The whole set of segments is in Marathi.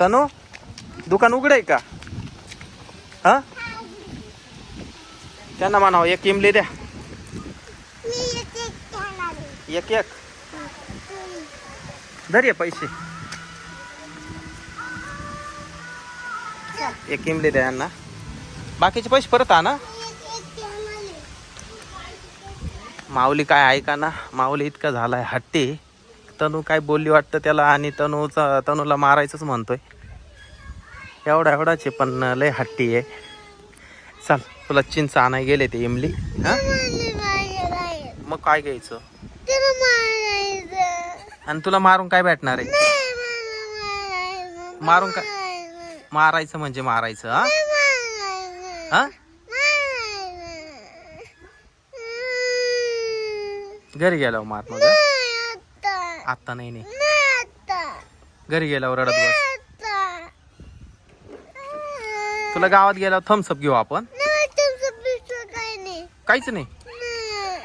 तनु दुकान उघड आहे का? हा? त्यांना म्हणावं एक इमली द्या. एक एक धर ये पैसे. एक इमली द्या यांना. बाकीचे पैसे परत घेणार आहे. माऊली काय ऐका ना माऊली इतका झालाय हट्टी. तनू काय बोलली वाटतं त्याला आणि तनूचा तनूला मारायचंच म्हणतोय. एवढा एवढाच आहे पण लय हट्टी आहे. चल तुला चिंच आणाय गेले ते इमली हा? मग काय घ्यायचं? आणि तुला मारून काय भेटणार आहे? मारून काय? मारायचं. म्हणजे मारायचं हा? हा? घरी गेल्यावर मार मग आत्ता नाही नाही. घरी गेल्यावर रडत बस. तुला गावात गेल्यावर थम्सअप घेऊ आपण. काहीच नाही.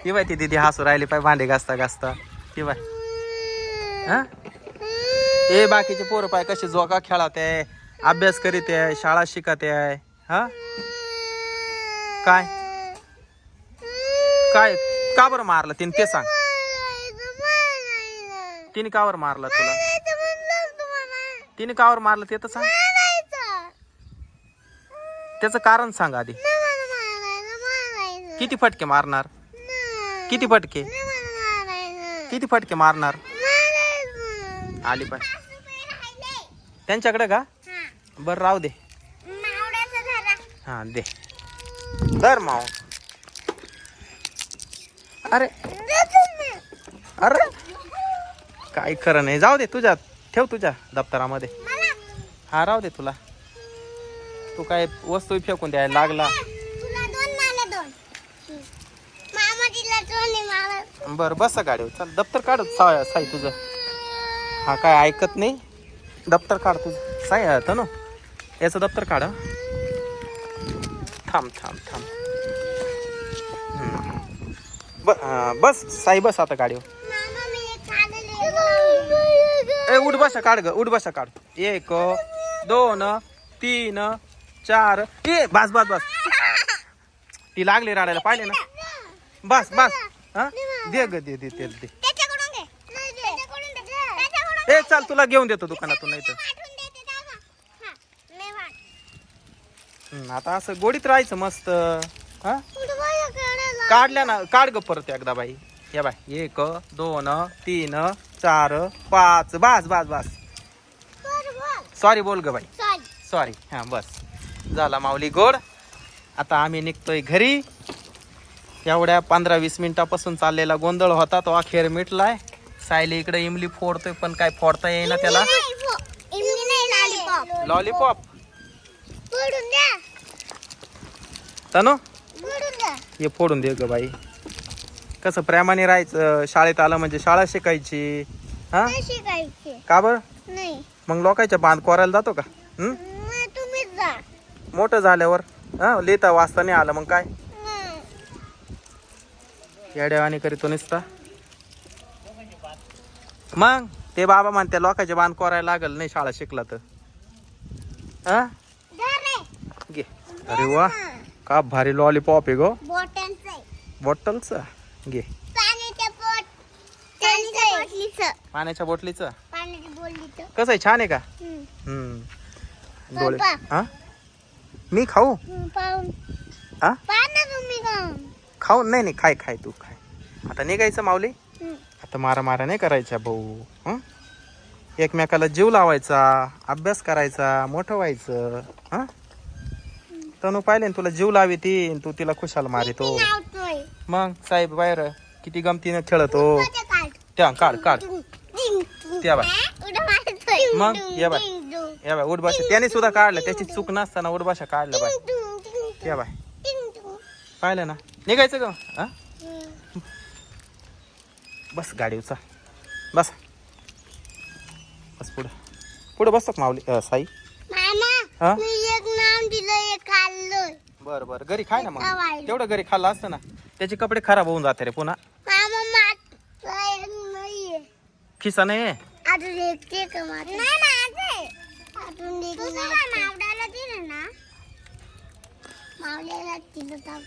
ती बाय ती दिदी हसू राहिली पाय भांडे घासता घासता. ती बाय. हा? ए बाकीचे पोरं पाय कसे जोका खेळत आहे अभ्यास करीत आहे शाळा शिकत आहे हा काय? काय? का बरं मारलं तिने ते सांग. तिने का बरं मारलं तुला. तिने का बरं मारलं ते तर सांग. त्याचं कारण सांग आधी. किती फटके मारणार. किती फटके. किती फटके मारणार. आली राहिले. त्यांच्याकडे का हा. बरं राहू दे. हा दे दर माव अरे. अरे काय खरं नाही. जाऊ दे तुझ्या ठेव तुझ्या दप्तरामध्ये. हा राहू दे तुला. तू काय वस्तू फेकून द्यायला लागला. तुला दोन मला दोन. मामा दिला दोन आहे मला. बरं बसा गाडीवर. चल दप्तर काढ सा साई तुझं. हा काय ऐकत नाही? दप्तर काढ तुझं. साई तनु याचं दप्तर काढ. थांब थांब थांब. ब- बस साई बस आता गाडीवर मामा मी एक खाल्लेलं ए उठ बसा काढ ग उठ बसा काढ. एक दोन तीन चार. ए बस बस बस. ती लागली राडायला पाहिले ना? बस बस. हा? दे ग दे दे दे दे. ए चाल तुला घेऊन देतो दुकानातून नाही तर. आता असं गोडीत राहायचं मस्त. हा? काढल्या ना काढ ग परत एकदा बाई. या बाय. एक दोन तीन चार पाच बस बस बस. सॉरी बोल. ग बाई. सॉरी हां बस. झाला माऊली गोड. आता आम्ही निघतोय घरी. एवढ्या पंधरा वीस मिनिटापासून चाललेला गोंधळ होता तो अखेर मिटलाय. सायली इकडे इमली फोडतोय पण काय फोडता येईना त्याला. लॉलीपॉप. तनु. हे फोडून दे ग बाई. कसं प्रेमाने राहायचं शाळेत आलं म्हणजे शाळा शिकायची हा नाही शिकायचे. का बर नाही. मग लोकांच्या बांध कोरायला जातो का हं? जा. मोठं झाल्यावर हा लिहिता वाचता नाही आलं मग काय नाही. येड्यावानी करीतो नुसता मग ते बाबा म्हणते लोकांचे बांध कोरायला लागल नाही शाळा शिकला तर हा जा रे. घे अरे वा का भारी लॉलीपॉप आहे गो बॉटलचं आहे. बॉटलचं घे. पाण्याच्या बॉट पाण्याच्या बॉटलीचं? कसं आहे? छान आहे का? हम्म. डोळे. हा? मी खाऊ? हा? खाऊ? नाही नाही खाय खाय तू खाय. आता निघायचं माऊली. आता मारा मारा नाही करायच्या भाऊ. हं? एकमेकाला जीव लावायचा अभ्यास करायचा मोठं व्हायचं. हा? तनु पाहिले तुला जीव लावी ती तू तिला खुशाल मारितो. मग साहेब बाहेर किती गमतीनं खेळतो. त्या काढ काढ. त्या बाय. मग, ये बाय. या बाय उडभाषा त्याने सुद्धा काढलं त्याची चूक नसताना उडभाषा काढलं बाय या बाय. पाहिलं ना निघायचं का हा. बस गाडीवचा बस बस पुढं पुढं बसतो का माऊली साई हा बरं बरं. घरी खाय ना मग. तेवढं घरी खाल्लं असतं ना. त्याचे कपडे खराब होऊन जाते रे पुन्हा. खिसा नाही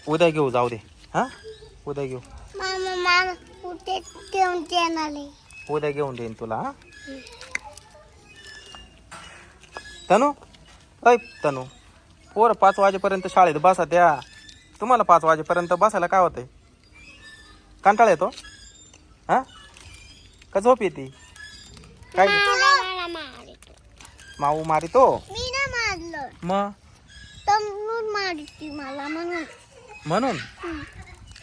उद्या घेऊ जाऊ दे. हा? उद्या घेऊ. उद्या घेऊन देईन तुला तनु? तनु तनू. पोर पाच वाजेपर्यंत शाळेत बसा द्या तुम्हाला पाच वाजेपर्यंत बसायला काय होतंय? कंटाळा येतो? हा? का झोप येते? काय? माऊ मारितो? मी ना मारलं. मग तमून मारती मला म्हणून. म्हणून?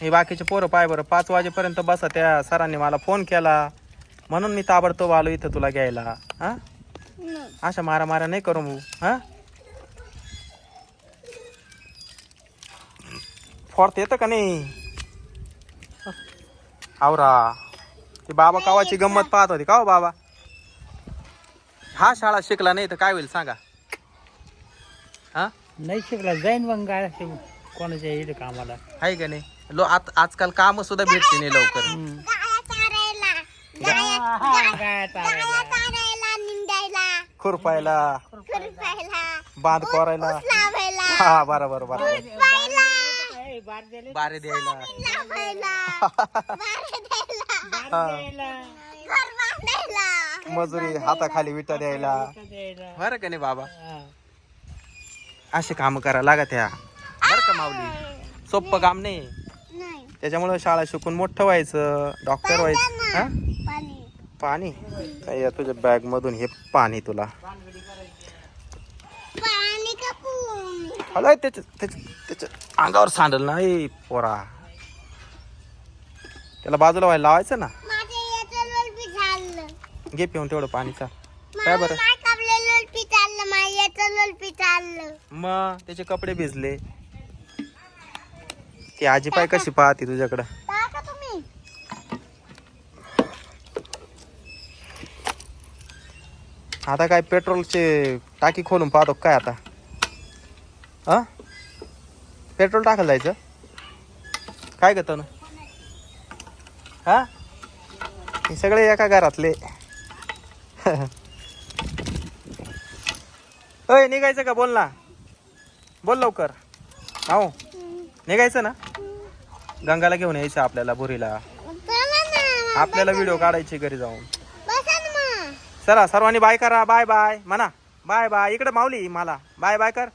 हे बाकीचे पोरं पाय बरं. पाच वाजेपर्यंत बसा त्या. सरांनी मला फोन केला. म्हणून मी ताबडतोब आलो इथं तुला घ्यायला. हा. अशा मारा मारा नाही करू भाऊ हा? फोर्थ येतं का नाही? आवरा. ते बाबा कावाची गंमत पाहत होती का हो बाबा? हा शाळा शिकला नाही तर काय होईल सांगा? हा? नाही शिकला जाईन मग काय कोणाच्या इथे कामाला? आहे का नाही? लो आत आजकाल काम सुद्धा भेटते नाही लवकर. खुरपायला. बांध कोरायला. हा बरोबर बरोबर. बारे द्यायला बारे हा. मजुरी हाताखाली विटा द्यायला. बरं का नाही बाबा. असे काम करा लागत ह्या. बरं का माऊली? सोपं काम नाही. नाही. त्याच्यामुळं शाळा शिकून मोठं व्हायचं. डॉक्टर व्हायचं. हा? पाणी. पाणी? काय या तुझ्या बॅग मधून हे पाणी तुला पाणी कापून हलाय त्याच्या त्याच्या त्याच्या अंगावर सांडल ना ए पोरा. त्याला बाजूला व्हायला लावायचं ना. घे पिऊन तेवढं पाणीचा काय बरं? मग त्याचे कपडे भिजले. ती आजी पाय कशी पाहते तुझ्याकडं? आता काय पेट्रोलचे टाकी खोलून पाहतो काय आता? हा? पेट्रोल टाकायला जायचं? काय घेतो ना हा? हे सगळे एका घरातले. अय निघायचं का? बोल ना. बोल लवकर. हो निघायचं ना? गंगाला घेऊन यायचं आपल्याला ना आपल्याला व्हिडिओ काढायची घरी जाऊन. चला सर्वांनी बाय करा. बाय बाय म्हणा. बाय बाय इकडे माऊली मला. बाय बाय कर.